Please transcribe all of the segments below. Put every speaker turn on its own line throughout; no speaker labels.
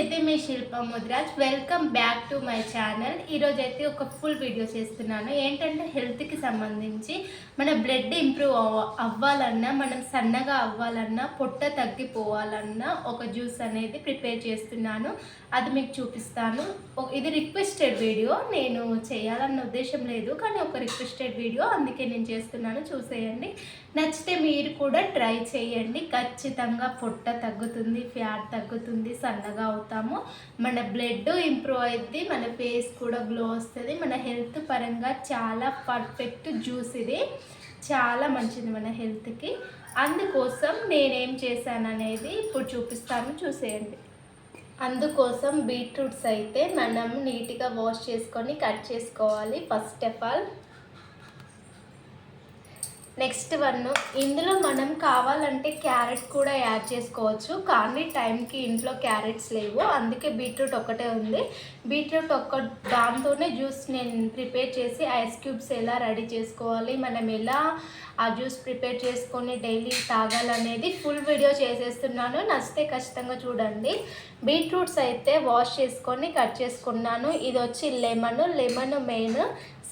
ఇది మీ Shilpa Mudiraj. Welcome back to my channel ఈరోజు అయితే ఒక ఫుల్ వీడియో చేస్తున్నాను. ఏంటంటే హెల్త్కి సంబంధించి మన బ్లడ్ ఇంప్రూవ్ అవ్వ అవ్వాలన్నా మనం సన్నగా అవ్వాలన్నా పొట్ట తగ్గిపోవాలన్నా ఒక జ్యూస్ అనేది ప్రిపేర్ చేస్తున్నాను. అది మీకు చూపిస్తాను. ఇది రిక్వెస్టెడ్ వీడియో నేను చేయాలన్న ఉద్దేశం లేదు కానీ ఒక రిక్వెస్టెడ్ వీడియో అందుకే నేను చేస్తున్నాను. చూసేయండి. నచ్చితే మీరు కూడా ట్రై చేయండి. ఖచ్చితంగా పొట్ట తగ్గుతుంది ఫ్యాట్ తగ్గుతుంది సన్నగా అవుతాము మన బ్లడ్ ఇంప్రూవ్ అయింది మన ఫేస్ కూడా గ్లో వస్తుంది. మన హెల్త్ పరంగా చాలా పర్ఫెక్ట్ జ్యూస్ ఇది. చాలా మంచిది మన హెల్త్కి. అందుకోసం నేనేం చేశాను అనేది ఇప్పుడు చూపిస్తాను. చూసేయండి. అందుకోసం బీట్రూట్స్ అయితే మనం నీట్గా వాష్ చేసుకొని కట్ చేసుకోవాలి. First of all next one ఇందులో మనం కావాలంటే క్యారెట్ కూడా యాడ్ చేసుకోవచ్చు. కానీ టైంకి ఇంట్లో క్యారెట్స్ లేవు. అందుకే బీట్రూట్ ఒక్కటే ఉంది. బీట్రూట్ ఒక్క దాంతోనే జ్యూస్ నేను ప్రిపేర్ చేసి ఐస్ క్యూబ్స్ ఎలా రెడీ చేసుకోవాలి మనం ఎలా ఆ జ్యూస్ ప్రిపేర్ చేసుకొని డైలీ తాగాలనేది ఫుల్ వీడియో చేసేస్తున్నాను. నచ్చితే ఖచ్చితంగా చూడండి. బీట్రూట్స్ అయితే వాష్ చేసుకొని కట్ చేసుకున్నాను. ఇది వచ్చి లెమన్ లెమన్ మెయిన్.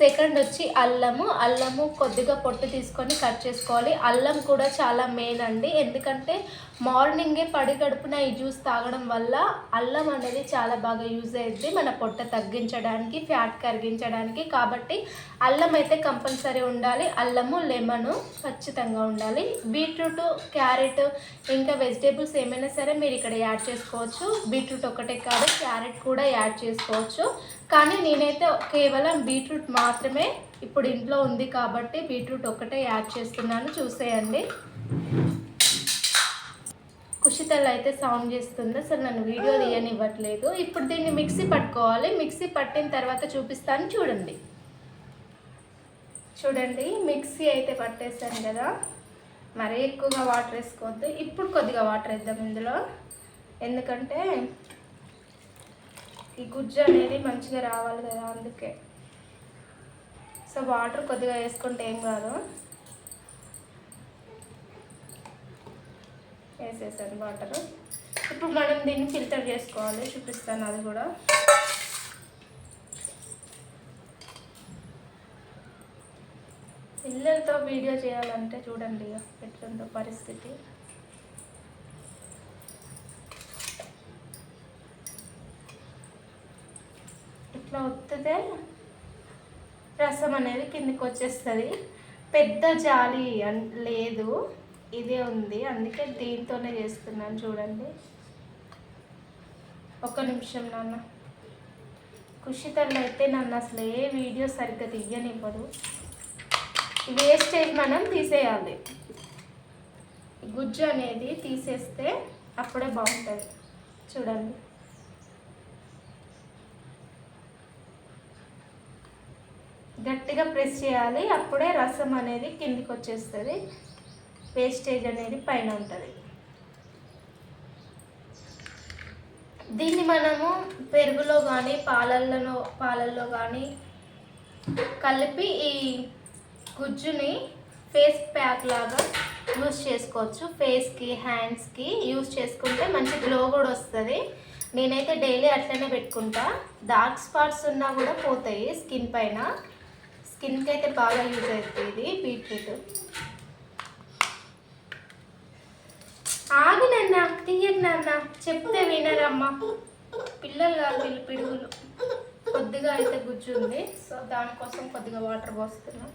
సెకండ్ వచ్చి అల్లము. అల్లము కొద్దిగా పొట్టు తీసుకొని కట్ చేసుకోవాలి. అల్లం కూడా చాలా మెయిన్ అండి. ఎందుకంటే మార్నింగే పడి గడుపున ఈ జ్యూస్ తాగడం వల్ల అల్లం అనేది చాలా బాగా యూజ్ అయ్యింది మన పొట్ట తగ్గించడానికి ఫ్యాట్ కరిగించడానికి. కాబట్టి అల్లం అయితే కంపల్సరీ ఉండాలి. అల్లము లెమను ఖచ్చితంగా ఉండాలి. బీట్రూట్ క్యారెట్ ఇంకా వెజిటేబుల్స్ ఏమైనా సరే మీరు ఇక్కడ యాడ్ చేసుకోవచ్చు. బీట్రూట్ ఒకటే కాదు క్యారెట్ కూడా యాడ్ చేసుకోవచ్చు. కానీ నేనైతే కేవలం బీట్రూట్ మాత్రమే ఇప్పుడు ఇంట్లో ఉంది కాబట్టి బీట్రూట్ ఒకటే యాడ్ చేస్తున్నాను చూసేయండి. కుషితల్ అయితే సౌండ్ చేస్తుంది? అసలు నన్ను వీడియో తీయనివ్వట్లేదు. ఇప్పుడు దీన్ని మిక్సీ పట్టుకోవాలి. మిక్సీ పట్టిన తర్వాత చూపిస్తాను చూడండి. చూడండి మిక్సీ అయితే పట్టేసాను కదా. మరీ ఎక్కువగా వాటర్ వేసుకోవద్దు. ఇప్పుడు కొద్దిగా వాటర్ వేద్దాం ఇందులో. ఎందుకంటే ఈ గుజ్జు అనేది మంచిగా రావాలి కదా అందుకే. సో వాటర్ కొద్దిగా వేసుకుంటే ఏం కాదు. వేసేసాను వాటర్. ఇప్పుడు మనం దీన్ని ఫిల్టర్ చేసుకోవాలి చూపిస్తాను అది కూడా. పిల్లలతో వీడియో చేయాలంటే చూడండి ఇక ఎట్లుందో పరిస్థితి. ఇట్లా ఒత్తితే రసం అనేది కిందికి వచ్చేస్తుంది. పెద్ద జాలి అన్- లేదు. ఇదే ఉంది. అందుకే దీంతోనే చేస్తున్నాను చూడండి. ఒక నిమిషం నాన్న. కుషితల్లో అయితే నన్ను అసలు ఏ వీడియో సరిగ్గా తీయనివ్వదు. వేస్టేజ్ మనం తీసేయాలి. గుజ్జు అనేది తీసేస్తే అప్పుడే బాగుంటుంది. చూడండి. గట్టిగా ప్రెస్ చేయాలి. అప్పుడే రసం అనేది కిందికి వచ్చేస్తుంది. వేస్టేజ్ అనేది పైన ఉంటుంది. దీన్ని మనము పెరుగులో కానీ పాలల్లో పాలల్లో కానీ కలిపి ఈ గుజ్జుని ఫేస్ ప్యాక్ లాగా యూస్ చేసుకోవచ్చు. ఫేస్కి హ్యాండ్స్కి యూస్ చేసుకుంటే మంచి గ్లో కూడా వస్తుంది. నేనైతే డైలీ అట్లనే పెట్టుకుంటా. డార్క్ స్పాట్స్ ఉన్నా కూడా పోతాయి స్కిన్ పైన. స్కిన్కి అయితే బాగా యూజ్ అవుతుంది ఇది బీట్రూట్. ఆగు నాన్న తీయకు నాన్న చెప్తే వినరమ్మా. పిల్లలు కాదు వీళ్ళు పిడుగులు. కొద్దిగా అయితే గుజ్జు ఉంది సో దానికోసం కొద్దిగా వాటర్ పోస్తున్నాం.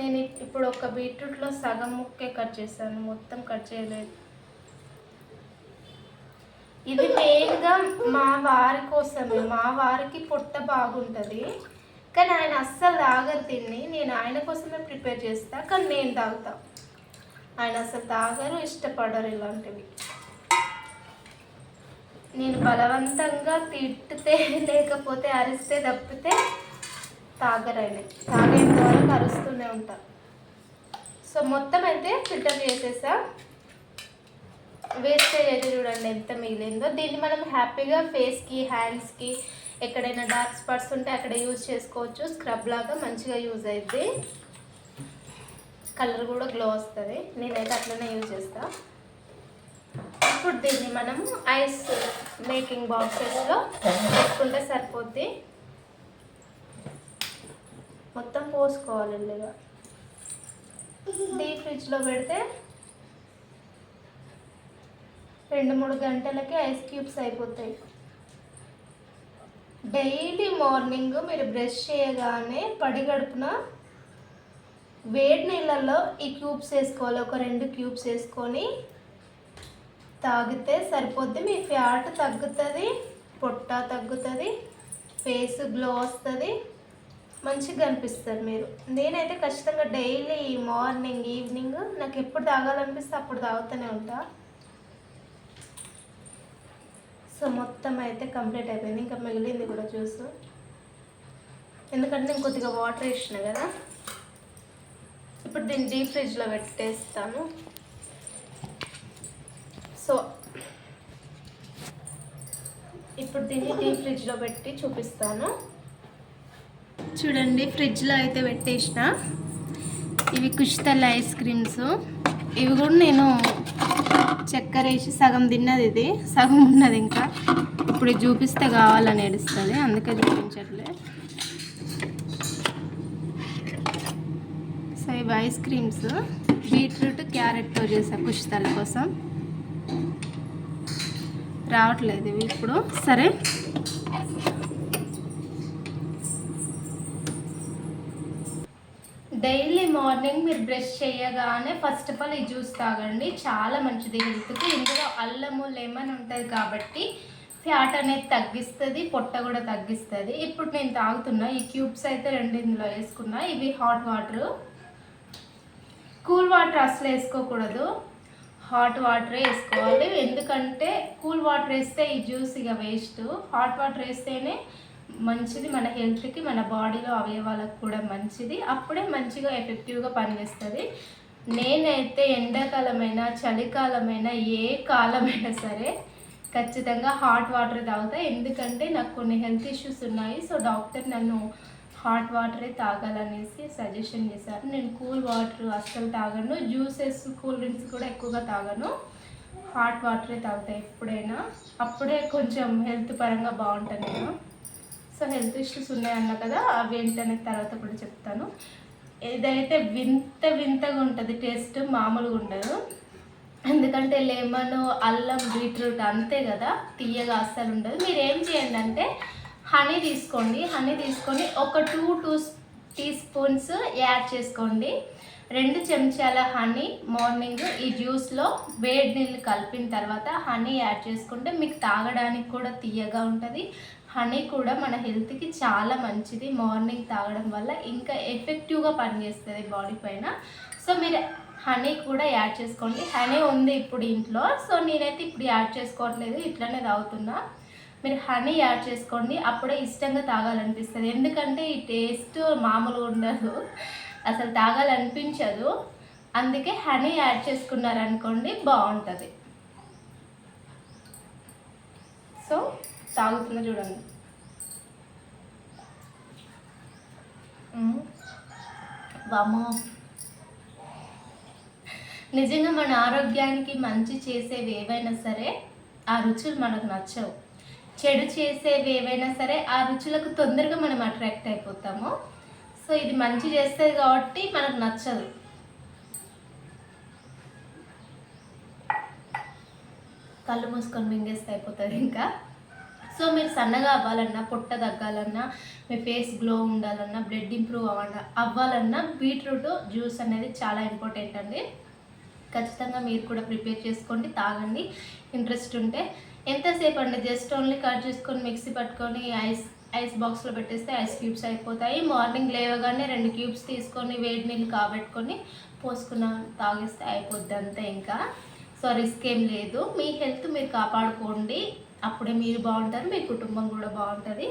నేను ఇప్పుడు ఒక బీట్రూట్లో సగం ముక్కే కట్ చేశాను మొత్తం కట్ చేయలేదు ఇది మెయిన్గా మా వారి కోసమే మా వారికి పొట్ట బాగుంటుంది. కానీ ఆయన అస్సలు తాగరు తిని. నేను ఆయన కోసమే ప్రిపేర్ చేస్తా కానీ నేను తాగుతా. ఆయన అసలు తాగరు ఇష్టపడరు ఇలాంటివి. నేను బలవంతంగా తిట్టితే లేకపోతే అరిస్తే తప్పితే తాగరైన తాగేంత వరకు అరుస్తూనే ఉంటా. సో మొత్తం అయితే ఫిల్టర్ చేసేసా. వేస్టేజ్ అయితే చూడండి ఎంత మిగిలిందో. దీన్ని మనం హ్యాపీగా ఫేస్కి హ్యాండ్స్కి ఎక్కడైనా డార్క్ స్పాట్స్ ఉంటే అక్కడ యూజ్ చేసుకోవచ్చు. స్క్రబ్ లాగా మంచిగా యూజ్ అవుతుంది కలర్ కూడా గ్లో వస్తుంది. నేనైతే అట్లనే యూజ్ చేస్తా. ఇప్పుడు దీన్ని మనం ఐస్ మేకింగ్ బాక్సెస్లో వేసుకుంటే సరిపోద్ది. మొత్తం పోసుకోవాలి ఇల్లుగా డీప్ ఫ్రిడ్జ్లో పెడితే రెండు మూడు గంటలకి ఐస్ క్యూబ్స్ అయిపోతాయి. డైలీ మార్నింగ్ మీరు బ్రష్ చేయగానే పడిగడుపున వేడి నీళ్ళల్లో ఈ క్యూబ్స్ వేసుకోవాలి. ఒక రెండు క్యూబ్స్ వేసుకొని తాగితే సరిపోద్ది. మీ ఫ్యాట్ తగ్గుతుంది పొట్ట తగ్గుతుంది ఫేస్ గ్లో వస్తుంది మంచిగా కనిపిస్తారు మీరు. నేనైతే ఖచ్చితంగా డైలీ మార్నింగ్ ఈవినింగ్ నాకు ఎప్పుడు తాగాలనిపిస్తే అప్పుడు తాగుతూనే ఉంటాను సో మొత్తం అయితే కంప్లీట్ అయిపోయింది. ఇంకా మిగిలింది కూడా జ్యూస్ ఎందుకంటే నేను కొద్దిగా వాటర్ వేసిన కదా. ఇప్పుడు దీన్ని డీప్ ఫ్రిడ్జ్లో పెట్టేస్తాను. సో ఇప్పుడు దీన్ని డీప్ ఫ్రిడ్జ్లో పెట్టి చూపిస్తాను. చూడండి ఫ్రిడ్జ్లో అయితే పెట్టేసిన. ఇవి కుషితల్ ఐస్ క్రీమ్స్. ఇవి కూడా నేను చక్కెర వేసి సగం తిన్నది ఇది సగం ఉన్నది ఇంకా. ఇప్పుడు చూపిస్తే కావాలని ఏడుస్తుంది అందుకే చూపించట్లే. సో ఇవి ఐస్ క్రీమ్స్. బీట్రూట్ క్యారెట్తో చేసా కుషితల కోసం. రావట్లేదు ఇవి ఇప్పుడు. సరే. డైలీ మార్నింగ్ మీరు బ్రష్ చేయగానే ఫస్ట్ ఆఫ్ ఆల్ ఈ జ్యూస్ తాగండి. చాలా మంచిది. హెల్త్కి ఇందులో అల్లము లెమన్ ఉంటుంది కాబట్టి ఫ్యాట్ అనేది తగ్గిస్తుంది పొట్ట కూడా తగ్గిస్తుంది. ఇప్పుడు నేను తాగుతున్నా. ఈ క్యూబ్స్ అయితే రెండు ఇందులో వేసుకున్నా. ఇవి హాట్ వాటర్. కూల్ వాటర్ అసలు వేసుకోకూడదు. హాట్ వాటరే వేసుకోవాలి. ఎందుకంటే కూల్ వాటర్ వేస్తే ఈ జ్యూస్ ఇక వేస్ట్. హాట్ వాటర్ వేస్తేనే మంచిది మన హెల్త్కి మన బాడీలో అవయవాలకు కూడా మంచిది. అప్పుడే మంచిగా ఎఫెక్టివ్గా పనిచేస్తుంది. నేనైతే ఎండాకాలమైన చలికాలమైన ఏ కాలమైనా సరే ఖచ్చితంగా హాట్ వాటర్ తాగుతా. ఎందుకంటే నాకు కొన్ని హెల్త్ ఇష్యూస్ ఉన్నాయి. సో డాక్టర్ నన్ను హాట్ వాటరే తాగాలనేసి సజెషన్ చేశారు. నేను కూల్ వాటర్ అస్సలు తాగను. జ్యూసెస్ కూల్ డ్రింక్స్ కూడా ఎక్కువగా తాగను. హాట్ వాటరే తాగుతాయి ఎప్పుడైనా. అప్పుడే కొంచెం హెల్త్ పరంగా బాగుంటాను నేను సో హెల్త్ ఇష్యూస్ ఉన్నాయన్న కదా అవి ఏంటనే తర్వాత కూడా చెప్తాను. ఇదైతే వింత వింతగా ఉంటుంది టేస్ట్ మామూలుగా ఉండదు. ఎందుకంటే లెమన్ అల్లం బీట్రూట్ అంతే కదా తీయగా అస్సలు ఉండదు. మీరు ఏం చేయండి అంటే హనీ తీసుకోండి. హనీ తీసుకొని ఒక two two tea spoons add చేసుకోండి. రెండు చెంచాల హనీ మార్నింగ్ ఈ జ్యూస్లో వేడి నీళ్ళు కలిపిన తర్వాత హనీ యాడ్ చేసుకుంటే మీకు తాగడానికి కూడా తీయగా ఉంటుంది. హనీ కూడా మన హెల్త్కి చాలా మంచిది. మార్నింగ్ తాగడం వల్ల ఇంకా ఎఫెక్టివ్గా పనిచేస్తుంది బాడీ పైన. సో మీరు హనీ కూడా యాడ్ చేసుకోండి. హనీ ఉంది ఇప్పుడు ఇంట్లో. సో నేనైతే ఇప్పుడు యాడ్ చేసుకోవట్లేదు. ఇట్లనే తాగుతున్నా. మీరు హనీ యాడ్ చేసుకోండి. అప్పుడే ఇష్టంగా తాగాలనిపిస్తుంది. ఎందుకంటే ఈ టేస్ట్ మామూలుగా ఉండదు. అసలు తాగాలనిపించదు. అందుకే హనీ యాడ్ చేసుకున్నారనుకోండి బాగుంటుంది సో తాగుతున్నా చూడండి. వామ్మో. నిజంగా మన ఆరోగ్యానికి మంచి చేసేవి ఏవైనా సరే ఆ రుచులు మనకు నచ్చవు. చెడు చేసేవి ఏవైనా సరే ఆ రుచులకు తొందరగా మనం అట్రాక్ట్ అయిపోతాము. సో ఇది మంచి చేస్తుంది కాబట్టి మనకు నచ్చదు. కళ్ళు మూసుకొని మింగేస్తే అయిపోతుంది ఇంకా. సో మీరు సన్నగా అవ్వాలన్నా పొట్ట తగ్గాలన్నా మీ ఫేస్ గ్లో ఉండాలన్నా బ్లడ్ ఇంప్రూవ్ అవ్వాలన్నా అవ్వాలన్నా బీట్రూట్ జ్యూస్ అనేది చాలా ఇంపార్టెంట్ అండి. ఖచ్చితంగా మీరు కూడా ప్రిపేర్ చేసుకోండి తాగండి. ఇంట్రెస్ట్ ఉంటే ఎంతసేపు అండి? జస్ట్ ఓన్లీ కట్ చేసుకొని మిక్సీ పట్టుకొని ఐస్ ఐస్ బాక్స్లో పెట్టేస్తే ఐస్ క్యూబ్స్ అయిపోతాయి. మార్నింగ్ లేవగానే రెండు క్యూబ్స్ తీసుకొని వేడి నీళ్ళు కాబెట్టుకొని పోసుకున్న తాగిస్తే అయిపోద్ది అంతే ఇంకా. సో రిస్క్ ఏం లేదు. మీ హెల్త్ మీరు కాపాడుకోండి. అప్పుడే మీరు బాగుంటారు మీ కుటుంబం కూడా బాగుంటుంది.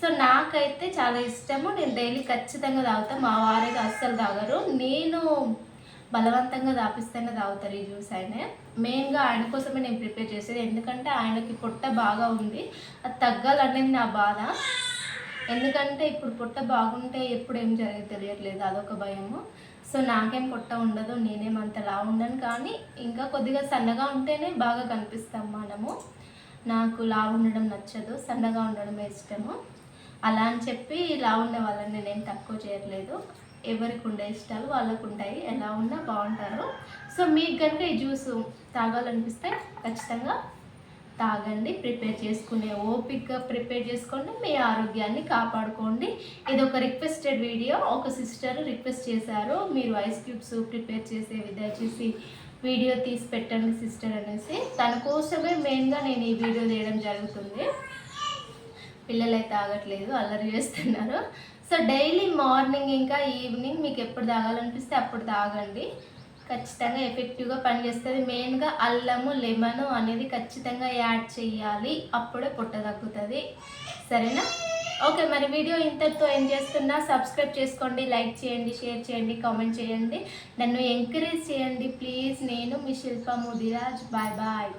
సో నాకైతే చాలా ఇష్టము. నేను డైలీ ఖచ్చితంగా తాగుతా. మా వారైతే అస్సలు తాగరు. నేను బలవంతంగా తాపిస్తేనే తాగుతారు ఈ జ్యూస్ ఆయన మెయిన్గా ఆయన కోసమే నేను ప్రిపేర్ చేసేది. ఎందుకంటే ఆయనకి పొట్ట బాగా ఉంది. అది తగ్గాలనేది నా బాధ. ఎందుకంటే ఇప్పుడు పొట్ట బాగుంటే ఎప్పుడు ఏం జరిగేది తెలియట్లేదు. అదొక భయము. సో నాకేం పొట్ట ఉండదు. నేనేమంతలా ఉండను. కానీ ఇంకా కొద్దిగా సన్నగా ఉంటేనే బాగా కనిపిస్తాం మనము. నాకు లావు ఉండడం నచ్చదు సన్నగా ఉండడమే ఇష్టము. అలా అని చెప్పి లావు ఉండే వాళ్ళని నేనేం తక్కువ చేయట్లేదు. ఎవరికి ఉండే ఇష్టాలు వాళ్ళకు ఉంటాయి. ఎలా ఉన్నా బాగుంటారు. సో మీకు కనుక ఈ జ్యూస్ తాగాలనిపిస్తే ఖచ్చితంగా తాగండి. ప్రిపేర్ చేసుకునే ఓపిక్గా ప్రిపేర్ చేసుకోండి. మీ ఆరోగ్యాన్ని కాపాడుకోండి. ఇది ఒక రిక్వెస్టెడ్ వీడియో. ఒక సిస్టర్ రిక్వెస్ట్ చేశారు. మీరు ఐస్ క్యూబ్స్ ప్రిపేర్ చేసే దయచేసి వీడియో తీసి పెట్టండి సిస్టర్ అనేసి. తన కోసమే మెయిన్గా నేను ఈ వీడియో తీయడం జరుగుతుంది. పిల్లలు అయితే తాగట్లేదు అల్లరి చేస్తున్నారు. సో డైలీ మార్నింగ్ ఇంకా ఈవినింగ్ మీకు ఎప్పుడు తాగాలనిపిస్తే అప్పుడు తాగండి. ఖచ్చితంగా ఎఫెక్టివ్గా పనిచేస్తుంది. మెయిన్గా అల్లము లెమను అనేది ఖచ్చితంగా యాడ్ చేయాలి. అప్పుడే పొట్ట తగ్గుతుంది. సరేనా? ఓకే మరి వీడియో ఇంతటితో ఏం చేస్తున్నా? సబ్స్క్రైబ్ చేసుకోండి లైక్ చేయండి షేర్ చేయండి కామెంట్ చేయండి. నన్ను ఎంకరేజ్ చేయండి ప్లీజ్ నేను మీ శిల్ప ముదిరాజ్. Bye bye